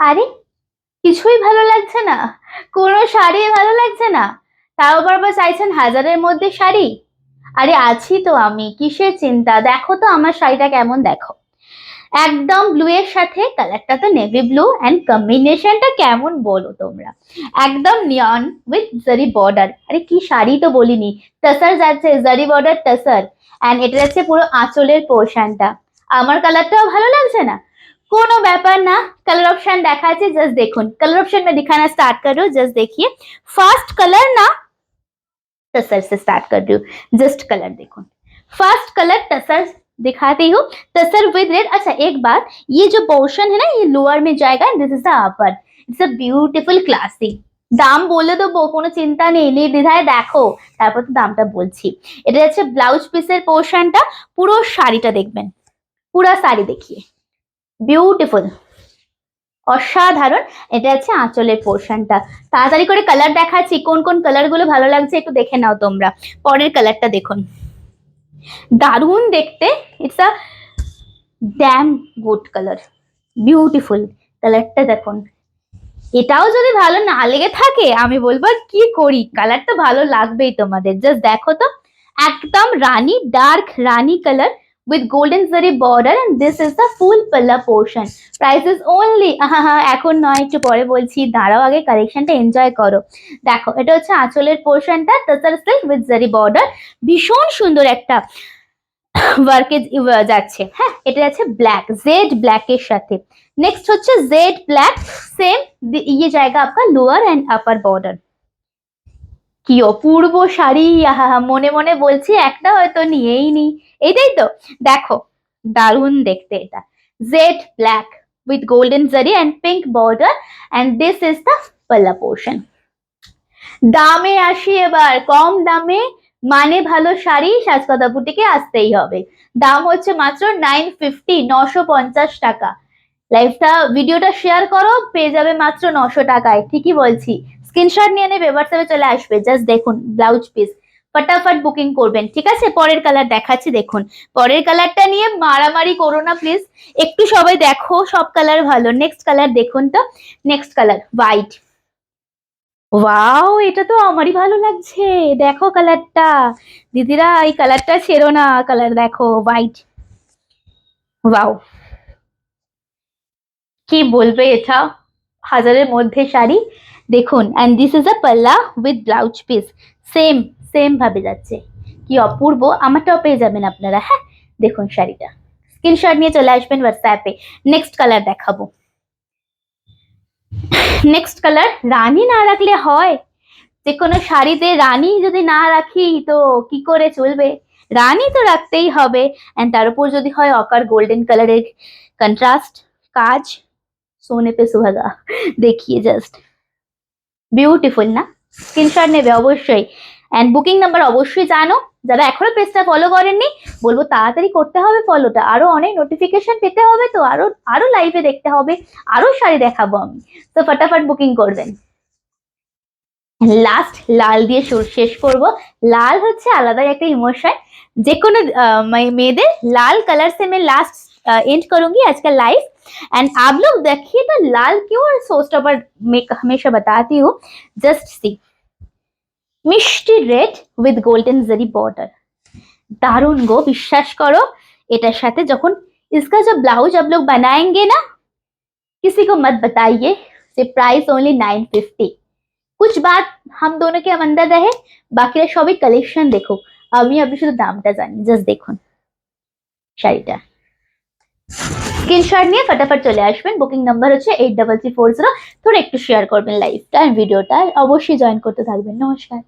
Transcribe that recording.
আরে, কিছুই ভালো লাগছে না। কোনো শাড়ি ভালো লাগছে না। তাও বারবার চাইছেন হাজারের মধ্যে শাড়ি? আরে, আছি তো আমি, কিসের চিন্তা? দেখো তো আমার শাড়িটা কেমন দেখো। একদম ব্লু এর সাথে কালারটা তো নেভি ব্লু অ্যান্ড কম্বিনেশনটা কেমন বলো তোমরা। একদম নিয়ন উইথ জারি বর্ডার আরে, কি শাড়ি তো বলিনি। টাসার যাচ্ছে জারি বর্ডার টাসার অ্যান্ড এটা যাচ্ছে পুরো আঁচলের পোর্শনটা আমার কালারটাও ভালো লাগছে না? কোনো ব্যাপার না कलर ऑप्शन দেখা আছে জাস্ট দেখুন कलर ऑप्शन में दिखाना स्टार्ट कर रही हूँ जस्ट देखिए फर्स्ट कलर ना टसर से स्टार्ट कर रही हूँ जस्ट कलर देखो फर्स्ट कलर टसर दिखाती हूँ टसर विद रेड अच्छा एक बात ये जो पोर्शन है ना ये लोअर में जाएगा this is the upper it's a beautiful classic দাম বলে দেবো কোনো চিন্তা নেই নির্দ্বিধায় দেখো তারপর তো দামটা বলছি এটা হচ্ছে ব্লাউজ পিসের পোর্শনটা পুরো শাড়িটা দেখবেন পুরো শাড়ি দেখিয়ে বিউটিফুল অসাধারণ। এটা হচ্ছে আঁচলের পোর্শনটা। তাড়াতাড়ি করে কালার দেখাচ্ছি, কোন কোন কালারগুলো ভালো লাগছে একটু দেখে নাও তোমরা। পরের কালারটা দেখুন। দারুণ দেখতে। It's a damn good colour beautiful কালারটা দেখুন। এটাও যদি ভালো না লেগে থাকে, আমি বলব কি করি? কালার তো ভালো লাগবেই তোমাদের। জাস্ট দেখো তো। একদম rani dark rani colour with golden zari border and this is the full palla portion. Price is only এখন নয়, একটু পরে বলছি। দাঁড়াও আগে কালেকশনটা এনজয় করো। দেখো, এটা হচ্ছে আঁচলের পোর্শনটা tussar silk with zari border ভীষণ সুন্দর একটা ওয়ার্কে যাচ্ছে। হ্যাঁ এটা যাচ্ছে ব্ল্যাক জেড ব্ল্যাক এর সাথে। নেক্সট হচ্ছে জেড ব্ল্যাক সেম ইয়ে জায়গা আপনার লোয়ার অ্যান্ড আপার বর্ডার কি অপূর্ব শাড়ি, আহা, মনে মনে বলছি, একটা হয়তো নিয়েই নি। এটাই তো। দেখো, দারুণ দেখতে এটা। Jade black with golden zari and pink border and this is the palla portion দামে আসি এবার। কম দামে মানে ভালো শাড়ি সাজকতা বুটিকে আসতেই হবে। দাম হচ্ছে মাত্র নাইন ফিফটি নশো পঞ্চাশ টাকা। লাইভটা ভিডিওটা শেয়ার করো, পেয়ে যাবে মাত্র নশো টাকায়। ঠিকই বলছি। স্ক্রিনশট নিয়ে নেবে হোয়াটসঅ্যাপে চলে আসবে। জাস্ট দেখুন ব্লাউজ পিস ফটাফট বুকিং করবেন, ঠিক আছে? পরের কালার দেখাচ্ছি, দেখুন। পরের কালারটা নিয়ে মারামারি করো না প্লিজ একটু সবাই দেখো, সব কালার ভালো। নেক্সট কালার দেখুন তো। নেক্সট কালার হোয়াইট ওয়াও এটা তো আমারই ভালো লাগছে। দেখো কালারটা দিদিরা, এই কালারটা ছেড়ো না। কালার দেখো হোয়াইট ওয়াও কি বলবে এটা? হাজারের মধ্যে শাড়ি। দেখুন and this is a palla with blouse piece same same ভাবে যাচ্ছে। কি অপূর্ব, আমারটাও পেয়ে যাবেন আপনারা হ্যাঁ? দেখুন শাড়িটা। স্ক্রিনশট নিয়ে চলে আসবেন হোয়াটসঅ্যাপে নেক্সট কালার দেখাবো। নেক্সট কালার রানী না রাখলে হয়। যে কোনো শাড়িতে রানী যদি না রাখি, তো কি করে চলবে? রানী তো রাখতেই হবে। অ্যান্ড তার উপর যদি হয় অকার গোল্ডেন কালারের কন্ট্রাস্ট কাজ, সোনে পে সুহাগা। দেখিয়ে জাস্ট বিউটিফুল না? স্ক্রিনশট নেবে অবশ্যই। অ্যান্ড বুকিং নাম্বার অবশ্যই জানো। যারা এখনও পেজটা ফলো করেননি, বলব তাড়াতাড়ি করতে হবে ফলোটা আরও অনেক নোটিফিকেশন পেতে হবে তো আরও আরও লাইভে দেখতে হবে। আরও শাড়ি দেখাবো আমি। তো ফটাফট বুকিং করবেন। লাস্ট লাল দিয়ে শেষ করব। লাল হচ্ছে আলাদাই একটা ইমোশন যে কোনো মেয়েদের লাল কালার সেমে লাস্ট এন্ড করুঙ্গি আজকাল লাইভ एंड आप लोग देखिए तो लाल क्यों और सोस्टर पर मैं हमेशा बताती हूँ जस्ट सी মিষ্টি red with golden zari border দারুণ গো বিশ্বাস করো এটার সাথে যখন इसका जो ब्लाउज आप लोग बनाएंगे ना किसी को मत बताइए से प्राइस ओनली नाइन फिफ्टी कुछ बात हम दोनों के अंदर रहे বাকিরা সবই কালেকশন দেখো আমি আপনি শুধু দামটা জানি জাস্ট দেখুন শাড়িটা স্ক্রিনশট নিয়ে ফটাফট চলে আসবেন। বুকিং নাম্বার হচ্ছে eight double three four zero থোড়া একটু শেয়ার করবেন লাইভটা ভিডিওটা অবশ্যই জয়েন করতে থাকবেন। নমস্কার।